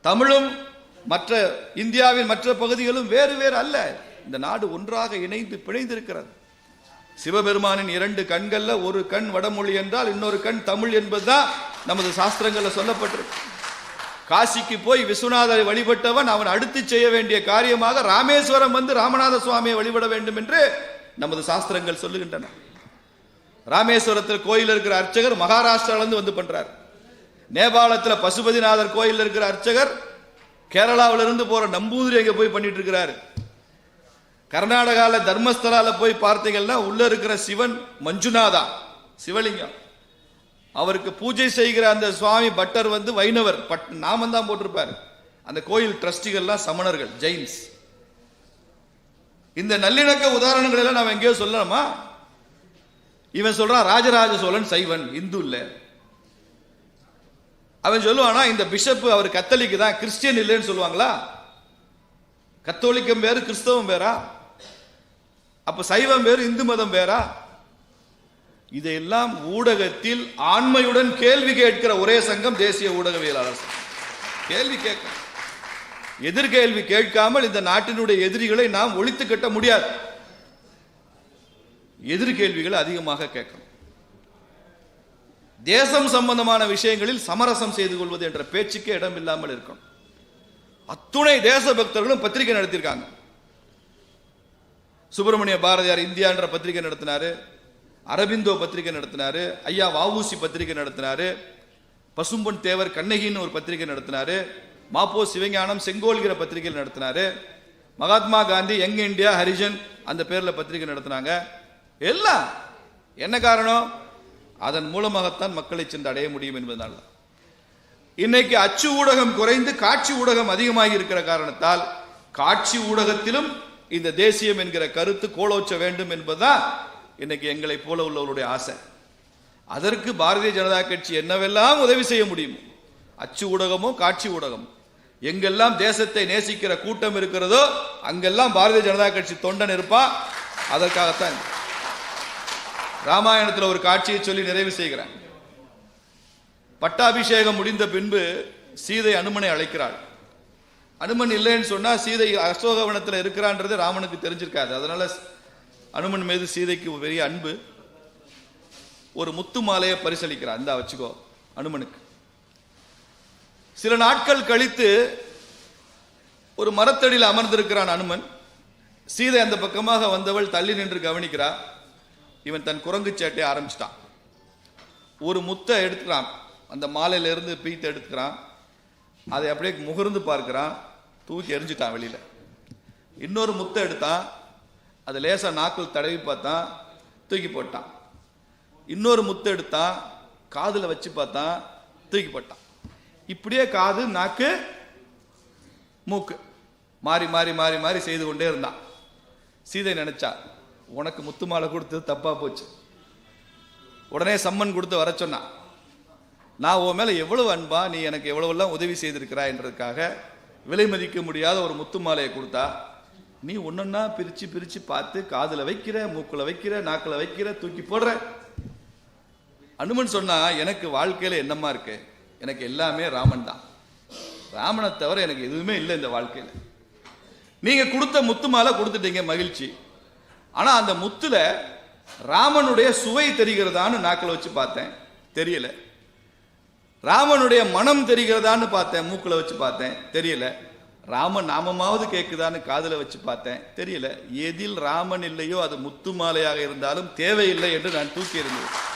தமிழும் மற்ற இந்தியாவின் மற்ற பகுதிகளும் வேறு வேறு அல்ல. இந்த நாடு ஒன்றாக இணைந்து பிணைந்திருக்கிறது. சிவபெருமானின் இரண்டு கண்கள்ல ஒரு கண் வடமொழி என்றால் இன்னொரு கண் தமிழ் என்பதுதான் நமது சாஸ்திரங்களில் சொல்லப்பட்டிருக்கு. காசிக்கு போய் விஸ்வநாதரை வழிபட்டவன் அவன் அடுத்து செய்ய வேண்டிய காரியமாக ராமேஸ்வரம் வந்து ராமநாத சுவாமியை வழிபட வேண்டும் என்று நமது சாஸ்திரங்கள் சொல்லுகின்றன. ராமேஸ்வரத்தில் கோயில் இருக்கிற அர்ச்சகர் மகாராஷ்டிராவிலிருந்து வந்து பண்றார். நேபாளத்தில் பசுபதிநாதர் கோயில் இருக்கிற அர்ச்சகர் கேரளாவில் இருந்து போற நம்பூதிரி அங்கே போய் பண்ணிட்டு இருக்கிறாரு கர்நாடகாவில் தர்மஸ்தலால போய் பார்த்தீங்கன்னா உள்ள இருக்கிற சிவன் மஞ்சுநாதா சிவலிங்கம். அவருக்கு பூஜை செய்கிற அந்த சுவாமி பட்டர் வந்து வைணவர் பட் நாமம் தான் போட்டிருப்பாரு. அந்த கோயில் ட்ரஸ்டிகள்லாம் சமணர்கள் ஜெயின்ஸ். இந்த நல்லிணக்க உதாரணங்கள் எல்லாம் நாம எங்கேயோ சொல்லலாமா இவன் சொல்றான் ராஜராஜ சோழன் சைவன் இந்து இல்லை. அவன் சொல்லுவானா இந்த பிஷப் அவர் கத்தலிக்கு தான் கிறிஸ்டியன் இல்லைன்னு சொல்லுவாங்களா? கத்தோலிக்கம் வேறு கிறிஸ்தவம் வேறா? அப்ப சைவம் வேறு இந்து மதம் வேறா? இதையெல்லாம் ஊடகத்தில் ஆண்மையுடன் கேள்வி கேட்கிற ஒரே சங்கம் தேசிய ஊடகவியலாளர் கேள்வி கேட்க. எதிர்கேள்வி கேட்காமல் இந்த நாட்டினுடைய எதிரிகளை நாம் ஒழித்து கட்ட முடியாது. எதிர்கேள்விகளை அதிகமாக கேட்கணும். தேசம் சம்பந்தமான விஷயங்களில் சமரசம் செய்து கொள்வது என்ற பேச்சுக்கே இடம் இல்லாமல் இருக்கணும். அத்துணை தேச பக்தர்களும் பத்திரிகை நடத்தியிருக்காங்க. சுப்பிரமணிய பாரதியார் இந்தியா என்ற பத்திரிகை நடத்தினாரு. அரபிந்தோ பத்திரிகை நடத்தினாரு. ஐயா வாவூசி பத்திரிகை நடத்தினாரு. பசும்பொன் தேவர் கண்ணகின்னு ஒரு பத்திரிகை நடத்தினாரு. மாப்போ சிவஞானம் செங்கோல்கிற பத்திரிகை நடத்தினாரு. மகாத்மா காந்தி யங் இந்தியா ஹரிஜன் அந்த பேர்ல பத்திரிகை நடத்தினாங்க. எல்லாம் என்ன காரணம்? அதன் மூலமாகத்தான் மக்களை சென்று அடைய முடியும் என்பதனால இன்னைக்கு அச்சு ஊடகம் குறைந்து காட்சி ஊடகம் அதிகமாகி இருக்கிற காரணத்தால் காட்சி ஊடகத்திலும் இந்த தேசியம் என்கிற கருத்து கோலோச்ச வேண்டும் என்பதுதான் இன்னைக்கு எங்களை போல உள்ளவருடைய ஆசை. அதற்கு பாரதிய ஜனதா கட்சி என்னவெல்லாம் உதவி செய்ய முடியும்? அச்சு ஊடகமோ காட்சி ஊடகம்? எங்கெல்லாம் தேசத்தை நேசிக்கிற கூட்டம் இருக்கிறதோ அங்கெல்லாம் பாரதிய ஜனதா கட்சி தொண்டன் இருப்பா? அதற்காகத்தான் ராமாயணத்தில் ஒரு காட்சியை சொல்லி நிறைவு செய்கிறேன். பட்டாபிஷேகம் முடிந்த பின்பு சீதை அனுமனை அழைக்கிறாள். அனுமன் இல்லைன்னு சொன்னா சீதை அசோகவனத்தில் இருக்கிறான்றது ராமனுக்கு தெரிஞ்சிருக்காது. அதனால அனுமன் மீது சீதைக்கு பெரிய அன்பு. ஒரு முத்து மாலையை பரிசளிக்கிறான். இந்தா வச்சுக்கோ அனுமனுக்கு. சில நாட்கள் கழித்து ஒரு மரத்தடியில் அமர்ந்திருக்கிறான் அனுமன். சீதை அந்த பக்கமாக வந்தவள் தள்ளி நின்று கவனிக்கிறா. இவன் தன் குரங்கு சேட்டை ஆரம்பிச்சிட்டான். ஒரு முத்தை எடுத்துக்கிறான். அந்த மாலையிலேருந்து பீத்தை எடுத்துக்கிறான். அதை அப்படியே முகர்ந்து பார்க்கிறான். தூக்கி எரிஞ்சிட்டான் வெளியில். இன்னொரு முத்தை எடுத்தான். அதை லேசாக நாக்கில் தடவி பார்த்தான். தூக்கி போட்டான். இன்னொரு முத்தை எடுத்தான். காதில் வச்சு பார்த்தான். தூக்கி போட்டான். இப்படியே காது நாக்கு மூக்கு மாறி மாறி மாறி மாறி செய்து கொண்டே இருந்தான். சீதை நினைச்சா. உனக்கு முத்து மாலை கொடுத்தது தப்பாக போச்சு. உடனே சம்மன் கொடுத்து வர சொன்னான் நான் உன் மேலே எவ்வளவு அன்பா நீ எனக்கு எவ்வளவெல்லாம் உதவி செய்திருக்கிறாய் என்றதுக்காக விலை மதிக்க முடியாத ஒரு முத்து மாலையை கொடுத்தா நீ ஒன்றுன்னா பிரித்து பிரித்து பார்த்து காதில் வைக்கிற மூக்கில் வைக்கிற நாக்கில் வைக்கிற தூக்கி போடுற. அனுமன் சொன்னா எனக்கு வாழ்க்கையில் என்னம்மா இருக்கு? எனக்கு எல்லாமே ராமன் தான். ராமனை தவிர எனக்கு எதுவுமே இல்லை இந்த வாழ்க்கையில். நீங்கள் கொடுத்த முத்து மாலை கொடுத்துட்டீங்க மகிழ்ச்சி. ஆனா அந்த முத்துல ராமனுடைய சுவை தெரிகிறதான்னு நாக்கில் வச்சு பார்த்தேன். தெரியல. ராமனுடைய மனம் தெரிகிறதான்னு பார்த்தேன் மூக்கில் வச்சு பார்த்தேன். தெரியல. ராம நாமமாவது கேட்குதான்னு காதில் வச்சு பார்த்தேன். தெரியல. எதில் ராமன் இல்லையோ அது முத்து மாலையாக இருந்தாலும் தேவையில்லை என்று நான் தூக்கி இருந்தேன்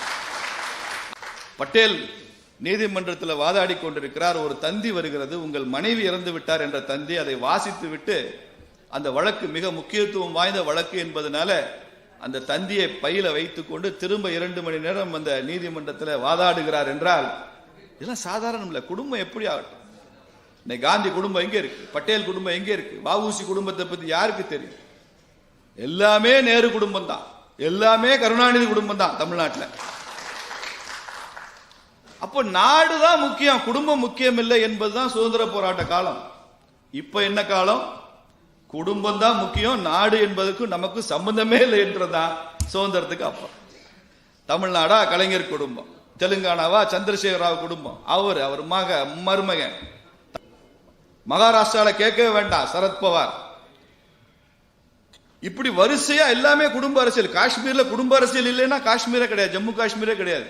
பட்டேல் நீதிமன்றத்தில் வாதாடி கொண்டிருக்கிறார் ஒரு தந்தி வருகிறது உங்கள் மனைவி இறந்து விட்டார் என்ற தந்தி அதை வாசித்து விட்டு அந்த வழக்கு மிக முக்கியத்துவம் வாய்ந்த வழக்கு என்பதனால அந்த தந்தியை பையில வைத்துக்கொண்டு திரும்ப இரண்டு மணி நேரம் அந்த நீதிமன்றத்தில் வாதாடுகிறார் என்றால் இதெல்லாம் சாதாரணம் இல்லை. குடும்பம் எப்படி ஆகட்டும். இன்னைக்கு காந்தி குடும்பம் எங்கே இருக்கு? பட்டேல் குடும்பம் எங்கே இருக்கு? வாவூசி குடும்பத்தை பற்றி யாருக்கு தெரியும்? எல்லாமே நேரு குடும்பம் தான். எல்லாமே கருணாநிதி குடும்பம் தான் தமிழ்நாட்டில். அப்போ நாடு தான் முக்கியம். குடும்பம் முக்கியம் இல்லை என்பதுதான் சுதந்திர போராட்ட காலம். இப்போ என்ன காலம்? குடும்பம் தான் முக்கியம் நாடு என்பதற்கு நமக்கு சம்பந்தமே இல்லை என்றதான் சுதந்திரத்துக்கு அப்புறம் தமிழ்நாடா கலைஞர் குடும்பம் தெலுங்கானாவா சந்திரசேகர ராவ் குடும்பம் அவர் அவர் மக மருமகன். மகாராஷ்டிராவில் கேட்கவே வேண்டாம் சரத்பவார் இப்படி வரிசையா எல்லாமே குடும்ப அரசியல். காஷ்மீர்ல குடும்ப அரசியல் இல்லைன்னா காஷ்மீரே கிடையாது ஜம்மு காஷ்மீரே கிடையாது.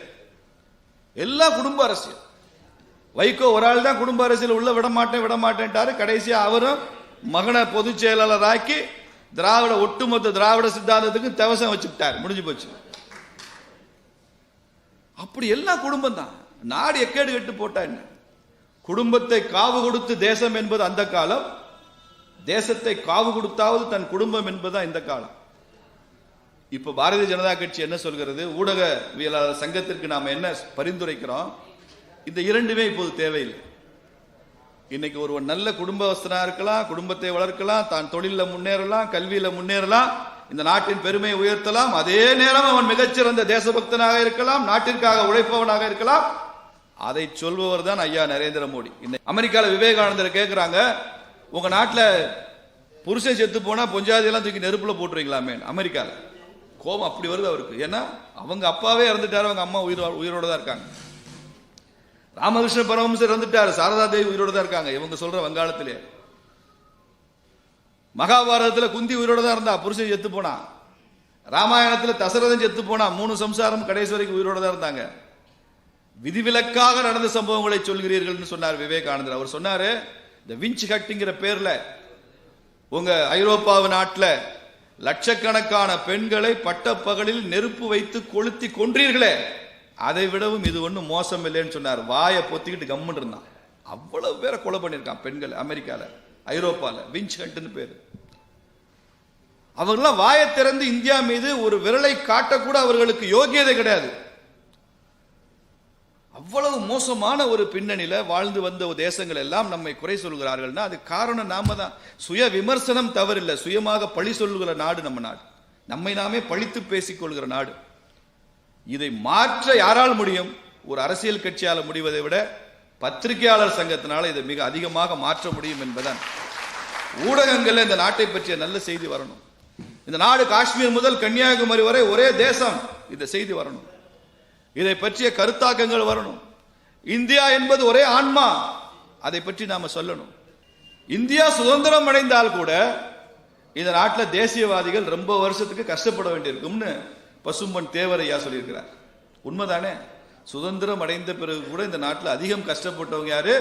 எல்லாம் குடும்ப அரசியல். வைகோ ஒரு ஆள் தான் குடும்ப அரசியல் உள்ள விட மாட்டேன் விட மாட்டேன்ட்டாரு கடைசியா அவரும் மகனை பொதுச் செயலாளராக்கி திராவிட ஒட்டுமொத்த திராவிட சித்தாந்தத்துக்கு தவசம் வச்சுட்டார் முடிஞ்சு போச்சு. அப்படி எல்லாம் குடும்பம் தான். நாடு எக்கேடு கெட்டு போட்டா என்ன? குடும்பத்தை காவு கொடுத்து தேசம் என்பது அந்த காலம். தேசத்தை காவு கொடுத்தாவது தன் குடும்பம் என்பதுதான் இந்த காலம். இப்ப பாரதிய ஜனதா கட்சி என்ன சொல்கிறது? ஊடகவியலாளர் சங்கத்திற்கு நாம் என்ன பரிந்துரைக்கிறோம்? இந்த இரண்டுமே இப்போது தேவையில்லை. இன்னைக்கு ஒருவன் நல்ல குடும்பஸ்தனா இருக்கலாம் குடும்பத்தை வளர்க்கலாம் தான் தொழில முன்னேறலாம் கல்வியில முன்னேறலாம் இந்த நாட்டின் பெருமையை உயர்த்தலாம் அதே நேரம் அவன் மிகச்சிறந்த தேசபக்தனாக இருக்கலாம் நாட்டிற்காக உழைப்பவனாக இருக்கலாம். அதை சொல்பவர் தான் ஐயா நரேந்திர மோடி. இன்னைக்கு அமெரிக்காவில் விவேகானந்தர் கேட்குறாங்க உங்க நாட்டில் புருஷன் செத்து போனா பொஞ்சாதி எல்லாம் தூக்கி நெருப்புல போட்டுருவீங்களாமே அமெரிக்காவில் கோபம் அப்படி வருது அவருக்கு. ஏன்னா அவங்க அப்பாவே இறந்துட்டாரு அவங்க அம்மா உயிர் உயிரோட தான் இருக்காங்க. ராமகிருஷ்ண பரமஹம்சர் இறந்துட்டார். சாரதா தேவி உயிரோட தான் இருக்காங்க. இவங்க சொல்ற வங்காளத்திலே. மகாபாரதத்தில் குந்தி உயிரோட தான் இருந்தா புருஷன் செத்து போனா. ராமாயணத்தில் தசரதன் செத்து போனா மூணு சம்சாரம் கடைசி வரைக்கும் உயிரோட தான் இருந்தாங்க. விதிவிலக்காக நடந்த சம்பவங்களை சொல்கிறீர்கள்னு சொன்னார் விவேகானந்தர். அவர் சொன்னாரு இந்த விஞ்ச் ஹட்டிங்கிற பேர்ல உங்க ஐரோப்பாவு நாட்டில் லட்சக்கணக்கான பெண்களை பட்டப்பகலில் நெருப்பு வைத்து கொளுத்தி கொன்றீர்களே. அதை விடவும் இது ஒன்றும் மோசம் இல்லைன்னு சொன்னார். வாயை பொத்திக்கிட்டு கம்முன்னு இருந்தான். அவ்வளவு பேரை கொலை பண்ணியிருக்கான் பெண்கள் அமெரிக்கால ஐரோப்பால விஞ்ச் ஹண்ட்னு பேரு. அவர்களாம் வாயை திறந்து இந்தியா மீது ஒரு விரலை காட்டக்கூட அவர்களுக்கு யோகியதை கிடையாது. அவ்வளவு மோசமான ஒரு பின்னணியில வாழ்ந்து வந்த தேசங்கள் எல்லாம் நம்மை குறை சொல்கிறார்கள்னா அது காரணம் நாம தான். சுய விமர்சனம் தவறில்லை. சுயமாக பழி சொல்லுகிற நாடு நம்ம நாடு. நம்மை நாமே பழித்து பேசிக்கொள்கிற நாடு. இதை மாற்ற யாரால் முடியும்? ஒரு அரசியல் கட்சியால் முடிவதை விட பத்திரிகையாளர் சங்கத்தினால் இதை மிக அதிகமாக மாற்ற முடியும் என்பதுதான். ஊடகங்களில் இந்த நாட்டை பற்றிய நல்ல செய்தி வரணும். இந்த நாடு காஷ்மீர் முதல் கன்னியாகுமரி வரை ஒரே தேசம் இந்த செய்தி வரணும். இதை பற்றிய கருத்தாக்கங்கள் வரணும். இந்தியா என்பது ஒரே ஆன்மா. அதை பற்றி நாம சொல்லணும். இந்தியா சுதந்திரம் அடைந்தால் கூட இந்த நாட்டில் தேசியவாதிகள் ரொம்ப வருஷத்துக்கு கஷ்டப்பட வேண்டியிருக்கும்னு பசும்பன் தேவரையா சொல்லியிருக்கிறார். உண்மைதானே? சுதந்திரம் அடைந்த பிறகு கூட இந்த நாட்டில் அதிகம் கஷ்டப்பட்டவங்க யாரு?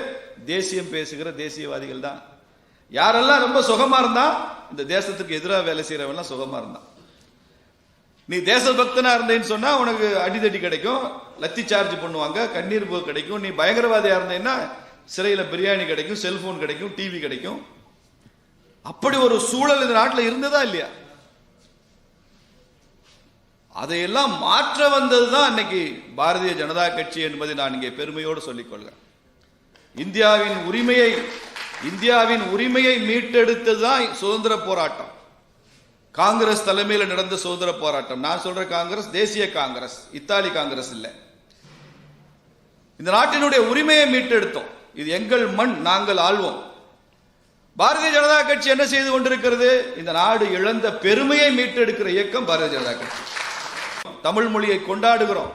தேசியம் பேசுகிற தேசியவாதிகள் தான். யாரெல்லாம் ரொம்ப சுகமா இருந்தா இந்த தேசத்துக்கு எதிராக வேலை செய்யறவெல்லாம் சுகமா இருந்தான் நீ தேசபக்தனா இருந்தேன்னு சொன்னா உனக்கு அடிதடி கிடைக்கும் லத்தி சார்ஜ் பண்ணுவாங்க கண்ணீர் போக்கு கிடைக்கும் நீ பயங்கரவாதியா இருந்தேன்னா சிறையில பிரியாணி கிடைக்கும் செல்போன் கிடைக்கும் டிவி கிடைக்கும். அப்படி ஒரு சூழல் இந்த நாட்டில் இருந்ததா இல்லையா? அதையெல்லாம் மாற்ற வந்ததுதான் இன்னைக்கு பாரதிய ஜனதா கட்சி என்பதை நான் இங்கே பெருமையோடு சொல்லிக் கொள்கிறேன் இந்தியாவின் உரிமையை இந்தியாவின் உரிமையை மீட்டெடுத்தது தான் சுதந்திர போராட்டம். காங்கிரஸ் தலைமையில் நடந்த சுதந்திர போராட்டம். நான் சொல்ற காங்கிரஸ் தேசிய காங்கிரஸ் இத்தாலி காங்கிரஸ் இல்லை. இந்த நாட்டினுடைய உரிமையை மீட்டெடுத்தோம். இது எங்கள் மண் நாங்கள் ஆள்வோம். பாரதிய ஜனதா கட்சி என்ன செய்து கொண்டிருக்கிறது? இந்த நாடு இழந்த பெருமையை மீட்டெடுக்கிற இயக்கம் பாரதிய ஜனதா கட்சி. தமிழ் மொழியை கொண்டாடுகிறோம்.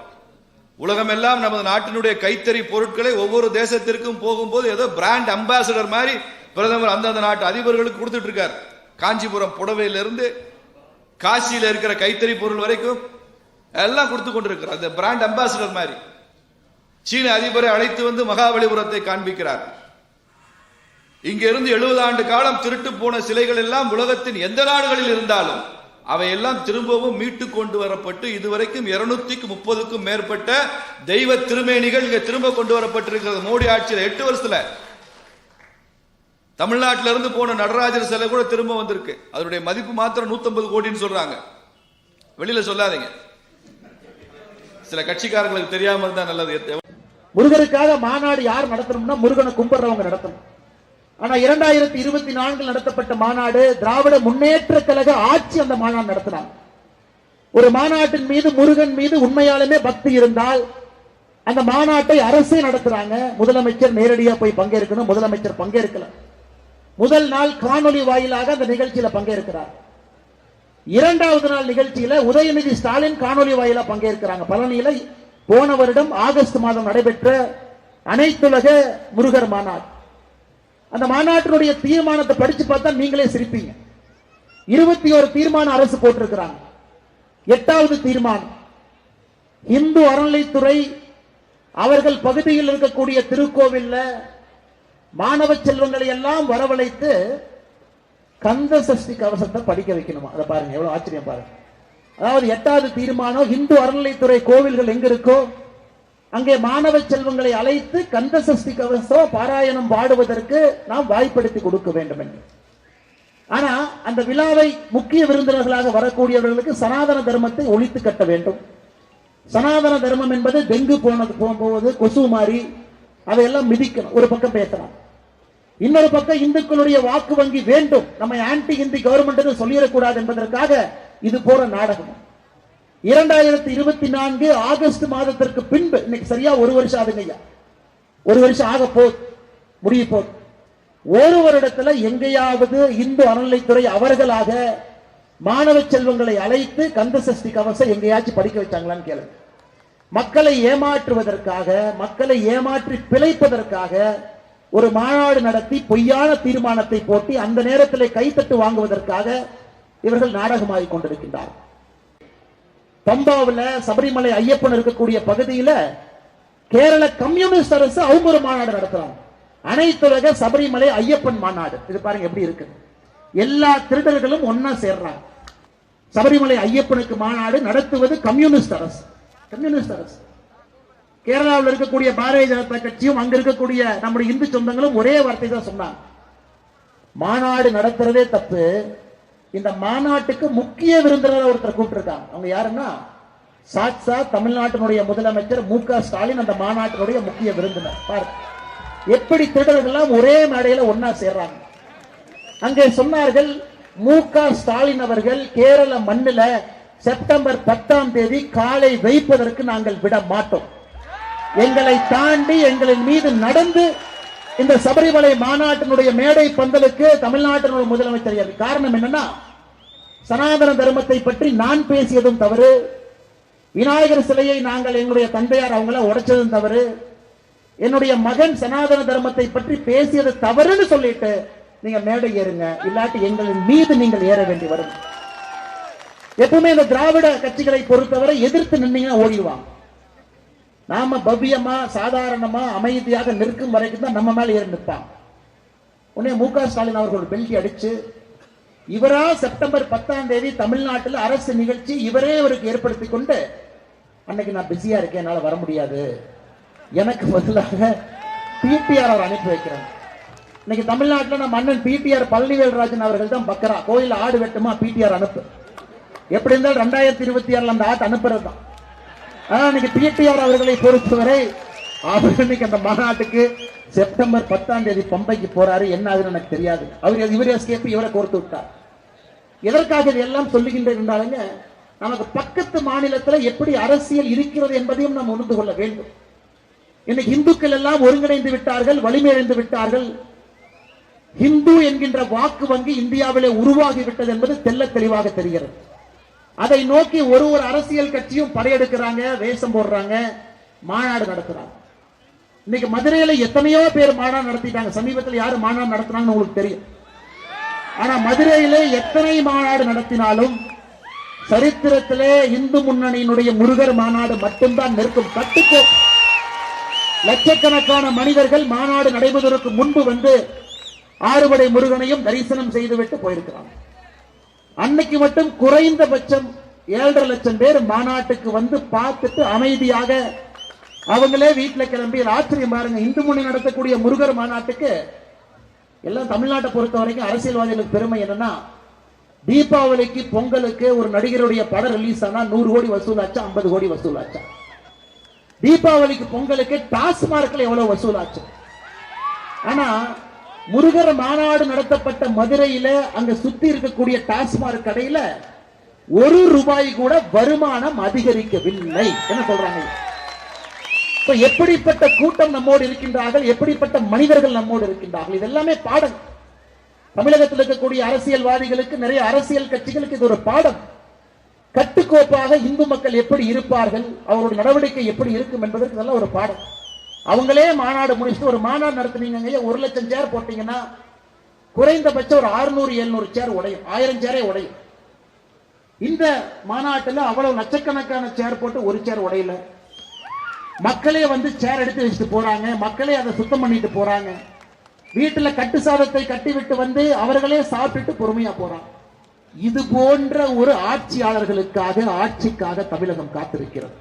உலகமெல்லாம் நமது நாட்டினுடைய கைத்தறி பொருட்களை ஒவ்வொரு தேசத்திற்கும் போகும்போது ஏதோ பிராண்ட் அம்பாசடர் மாதிரி பிரதமர் அந்தந்த நாட்டு அதிபர்களுக்கு கொடுத்துட்டு இருக்கார் காஞ்சிபுரம் புடவையிலிருந்து காசியில் இருக்கிற கைத்தறி பொருள் வரைக்கும் எல்லாம் கொடுத்து கொண்டிருக்கிறார். அந்த பிராண்ட் அம்பாசிடர் மாதிரி. சீன அதிபரை அழைத்து வந்து மகாபலிபுரத்தை காண்பிக்கிறார். இங்கிருந்து எழுபது ஆண்டு காலம் திருட்டு போன சிலைகள் எல்லாம் உலகத்தின் எந்த நாடுகளில் இருந்தாலும் அவையெல்லாம் திரும்பவும் மீட்டு கொண்டு வரப்பட்டு இதுவரைக்கும் இருநூத்திக்கு முப்பதுக்கும் மேற்பட்ட தெய்வ திருமேனிகள் இங்க திரும்ப கொண்டு வரப்பட்டிருக்கிறது. மோடி ஆட்சியில் எட்டு வருஷத்துல. தமிழ்நாட்டில இருந்து போன நடராஜர் சிலை கூட திரும்ப வந்திருக்கு. அதனுடைய மதிப்பு மாத்திரம் 150 கோடின்னு சொல்றாங்க. வெளியில சொல்லாதீங்க. சில கட்சிக்காரங்களுக்கு தெரியாம இருந்தா நல்லது முருகருக்காக மாநாடு யார் நடத்தணும்னா முருகனை கும்பிடுறவங்க நடத்தணும். ஆனா இரண்டாயிரத்தி இருபத்தி நான்கில் நடத்தப்பட்ட மாநாடு திராவிட முன்னேற்ற கழக ஆட்சி அந்த மாநாடு நடத்தினார் ஒரு மாநாட்டின் மீது முருகன் மீது உண்மையாலுமே பக்தி இருந்தால் அந்த மாநாட்டை அரசே நடத்துறாங்க. முதலமைச்சர் நேரடியா போய் பங்கேற்கணும். முதலமைச்சர் பங்கேற்கல. முதல் நாள் காணொலி வாயிலாக அந்த நிகழ்ச்சியில பங்கேற்கிறார். இரண்டாவது நாள் நிகழ்ச்சியில உதயநிதி ஸ்டாலின் காணொலி வாயிலா பங்கேற்கிறாங்க. பழனியில போன வருடம் ஆகஸ்ட் மாதம் நடைபெற்ற அனைத்துலக முருகர் மாநாடு. அந்த மாநாட்டினுடைய தீர்மானத்தை படிச்சு பார்த்தா நீங்களே சிரிப்பீங்க. இருபத்தி ஒரு தீர்மானம் அரசு போட்டிருக்கிறாங்க. எட்டாவது தீர்மானம். இந்து அறநிலைத்துறை அவர்கள் பகுதியில் இருக்கக்கூடிய திருக்கோவில்ல மாணவ செல்வங்களை எல்லாம் வரவழைத்து கந்த சஷ்டி கவசத்தை படிக்க வைக்கணுமா? அதை பாருங்க எவ்வளவு ஆச்சரியம் பாருங்க. அதாவது எட்டாவது தீர்மானம் இந்து அறநிலைத்துறை கோவில்கள் எங்க இருக்கோ அங்கே மாணவ செல்வங்களை அழைத்து கந்த சஷ்டி கவசம் பாராயணம் பாடுவதற்கு நாம் வாய்ப்படுத்தி கொடுக்க வேண்டும் என்று. ஆனா அந்த விழாவை முக்கிய விருந்தினர்களாக வரக்கூடியவர்களுக்கு சனாதன தர்மத்தை ஒழித்து கட்ட வேண்டும். சனாதன தர்மம் என்பது டெங்கு போனது போகும்போது கொசு மாறி அதையெல்லாம் மிதிக்கணும். ஒரு பக்கம் பேசலாம். இன்னொரு பக்கம் இந்துக்களுடைய வாக்கு வங்கி வேண்டும். நம்ம ஆன்டி இந்தி கவர்மெண்ட் சொல்லிடக்கூடாது என்பதற்காக இது போற நாடகம். இரண்டாயிரத்தி இருபத்தி நான்கு ஆகஸ்ட் மாதத்திற்கு பின்பு இன்னைக்கு சரியா ஒரு வருஷம் ஆகுங்க ஐயா. ஒரு வருஷம் ஆக போ முடிய போ ஒரு வருடத்துல எங்கேயாவது இந்து அறநிலைத்துறை அவர்களாக மாணவ செல்வங்களை அழைத்து கந்த சஷ்டி கவசம் எங்கேயாச்சும் படிக்க வச்சாங்களான்னு கேளுங்க. மக்களை ஏமாற்றுவதற்காக மக்களை ஏமாற்றி பிழைப்பதற்காக ஒரு மாநாடு நடத்தி பொய்யான தீர்மானத்தை போட்டி அந்த நேரத்தில் கைத்தட்டு வாங்குவதற்காக இவர்கள் நாடகமாகிக் கொண்டிருக்கின்றார் பம்பாவுல சபரிமலை ஐயப்பன் இருக்கக்கூடிய பகுதியில கேரள கம்யூனிஸ்ட் அரசு அவங்க ஒரு மாநாடு நடத்துறாங்க. அனைத்துலக சபரிமலை ஐயப்பன் மாநாடு. இது பாருங்க எப்படி இருக்கு. எல்லா திருடர்களும் ஒன்னா சேர்றாங்க. சபரிமலை ஐயப்பனுக்கு மாநாடு நடத்துவது கம்யூனிஸ்ட் அரசு. கம்யூனிஸ்ட் அரசு. கேரளாவில் இருக்கக்கூடிய பாரதிய ஜனதா கட்சியும் அங்க இருக்கக்கூடிய நம்முடைய இந்து சொந்தங்களும் ஒரே வார்த்தை தான் சொன்னாங்க. மாநாடு நடத்துறதே தப்பு. இந்த மாநாட்டுக்கு முக்கிய விருந்தினர் ஒருத்தர் கூப்பிட்டுருக்காங்க. அவங்க யாருன்னா சாட்சா தமிழ்நாட்டினுடைய முதலமைச்சர் மு க ஸ்டாலின் அந்த மாநாட்டினுடைய முக்கிய விருந்தினர். பாருங்க எப்படி திருடர்கள்லாம் ஒரே மேடையில ஒன்னா சேர்றாங்க. அங்கே சொன்னார்கள் மு க ஸ்டாலின் அவர்கள் கேரள மண்ணில் செப்டம்பர் பத்தாம் தேதி காலை வைப்பதற்கு நாங்கள் விட மாட்டோம். எங்களை தாண்டி எங்களின் மீது நடந்து இந்த சபரிமலை மாநாட்டினுடைய மேடை பந்தலுக்கு தமிழ்நாட்டினுடைய முதலமைச்சர் காரணம் என்னன்னா சனாதன தர்மத்தை பற்றி நான் பேசியதும் தவறு. விநாயகர் சிலையை நாங்கள் எங்களுடைய தந்தையார் அவங்கள உடைச்சதும் தவறு. என்னுடைய மகன் சனாதன தர்மத்தை பற்றி பேசியது தவறுன்னு சொல்லிட்டு நீங்க மேடை ஏறுங்க. இல்லாட்டி எங்களின் மீது நீங்கள் ஏற வேண்டி வரும். எப்பவுமே இந்த திராவிட கட்சிகளை பொறுத்தவரை எதிர்த்து நின்னீங்கன்னா ஓடிடுவாங்க. நாம பவ்யமா சாதாரணமா அமைதியாக நிற்கும் வரைக்கும் தான் நம்ம மேல ஏறி நிற்பான் உடனே மு க ஸ்டாலின் அவர்கள் பெல்டி அடிச்சு இவரா செப்டம்பர் பத்தாம் தேதி தமிழ்நாட்டில் அரசு நிகழ்ச்சி இவரே அவருக்கு ஏற்படுத்தி கொண்டு அன்னைக்கு நான் பிஸியா இருக்கேன் என்னால் வர முடியாது. எனக்கு பதிலாக பிடிஆர் அவர் அனுப்பி வைக்கிறேன் இன்னைக்கு தமிழ்நாட்டில் நம்ம அண்ணன் பிடிஆர் பழனிவேல்ராஜன் அவர்கள் தான் பக்கரா. கோயில் ஆடு வெட்டுமா பிடிஆர் அனுப்பு. எப்படி இருந்தாலும் ரெண்டாயிரத்தி இருபத்தி ஆறுல அந்த ஆட்டு அனுப்புறது தான் ஆனால் இன்னைக்கு பிஎட்டிஆர் அவர்களை பொறுத்தவரை அவர் இன்னைக்கு அந்த மாநாட்டுக்கு செப்டம்பர் பத்தாம் தேதி பம்பைக்கு போறாரு. என்ன ஆகுதுன்னு எனக்கு தெரியாது. அவர் இவர் எஸ்கேப் இவரை கோர்த்து விட்டார். எதற்காக இதெல்லாம் சொல்லுகின்றேன் என்றாலுங்க நமக்கு பக்கத்து மாநிலத்தில் எப்படி அரசியல் இருக்கிறது என்பதையும் நாம் உணர்ந்து கொள்ள வேண்டும். இன்னைக்கு இந்துக்கள் எல்லாம் ஒருங்கிணைந்து விட்டார்கள் வலிமையடைந்து விட்டார்கள். இந்து என்கின்ற வாக்கு வங்கி இந்தியாவிலே உருவாகிவிட்டது என்பது தெள்ள தெளிவாக தெரிகிறது. அதை நோக்கி ஒரு ஒரு அரசியல் கட்சியும் படையெடுக்கிறாங்க வேஷம் போடுறாங்க மாநாடு நடத்துறாங்க. இன்னைக்கு மதுரையில எத்தனையோ பேர் மாநாடு நடத்திட்டாங்க. சமீபத்தில் யாரு மாநாடு நடத்தினாங்கன்னு உங்களுக்கு தெரியும். ஆனா மதுரையில எத்தனை மாநாடு நடத்தினாலும் சரித்திரத்திலே இந்து முன்னணியினுடைய முருகர் மாநாடு மட்டும்தான் நிற்கும். கட்டுக்கோ. லட்சக்கணக்கான மனிதர்கள் மாநாடு நடைபெறுவதற்கு முன்பு வந்து ஆறுபடை முருகனையும் தரிசனம் செய்துவிட்டு போயிருக்கிறாங்க. அன்னைக்கு மட்டும் குறைந்தபட்சம் ஏழரை லட்சம் பேர் மாநாட்டுக்கு வந்து பார்த்துட்டு அமைதியாக அவங்களே வீட்டில் கிளம்பி ஆச்சரியம் பாருங்க இந்து முன்னணி நடத்தக்கூடிய முருகர் மாநாட்டுக்கு எல்லாம் தமிழ்நாட்டை பொறுத்த வரைக்கும் அரசியல்வாதிகளுக்கு பெருமை என்னன்னா தீபாவளிக்கு பொங்கலுக்கு ஒரு நடிகருடைய படம் ரிலீஸ் ஆனா நூறு கோடி வசூலாச்சா ஐம்பது கோடி வசூலாச்சா? தீபாவளிக்கு பொங்கலுக்கு டாஸ்மார்க்ல எவ்வளவு வசூலாச்சு? ஆனா முருகர் மாநாடு நடத்தப்பட்ட மதுரையில அங்க சுத்தி இருக்கக்கூடிய டாஸ்மார்க் கடையில ஒரு ரூபாய் கூட வருமானம் அதிகரிக்கவில்லை என்ன சொல்றாங்க? இப்ப எப்படிப்பட்ட கூட்டம் நம்மோடு இருக்கின்றார்கள்? எப்படிப்பட்ட மனிதர்கள் நம்மோடு இருக்கின்றார்கள்? இதெல்லாமே பாடம். தமிழகத்தில் இருக்கக்கூடிய அரசியல்வாதிகளுக்கு நிறைய அரசியல் கட்சிகளுக்கு இது ஒரு பாடம். கட்டுக்கோப்பாக இந்து மக்கள் எப்படி இருப்பார்கள்? அவருடைய நடவடிக்கை எப்படி இருக்கும் என்பதற்கு நல்ல ஒரு பாடம். அவங்களே மாநாடு முடிச்சுட்டு ஒரு மாநாடு நடத்துனீங்க ஒரு லட்சம் சேர் போட்டீங்கன்னா குறைந்தபட்சம் ஒரு 600 700 சேர் உடையும். ஆயிரம் சேரே உடையும். இந்த மாநாட்டில் அவ்வளவு லட்சக்கணக்கான சேர் போட்டு ஒரு சேர் உடையல. மக்களே வந்து சேர் எடுத்து வச்சுட்டு போறாங்க. மக்களே அதை சுத்தம் பண்ணிட்டு போறாங்க. வீட்டுல கட்டு சாதத்தை கட்டி விட்டு வந்து அவர்களே சாப்பிட்டுட்டு பொறுமையா போறாங்க. இது போன்ற ஒரு ஆட்சியாளர்களுக்காக ஆட்சிக்காக தமிழகம் காத்திருக்கிறது.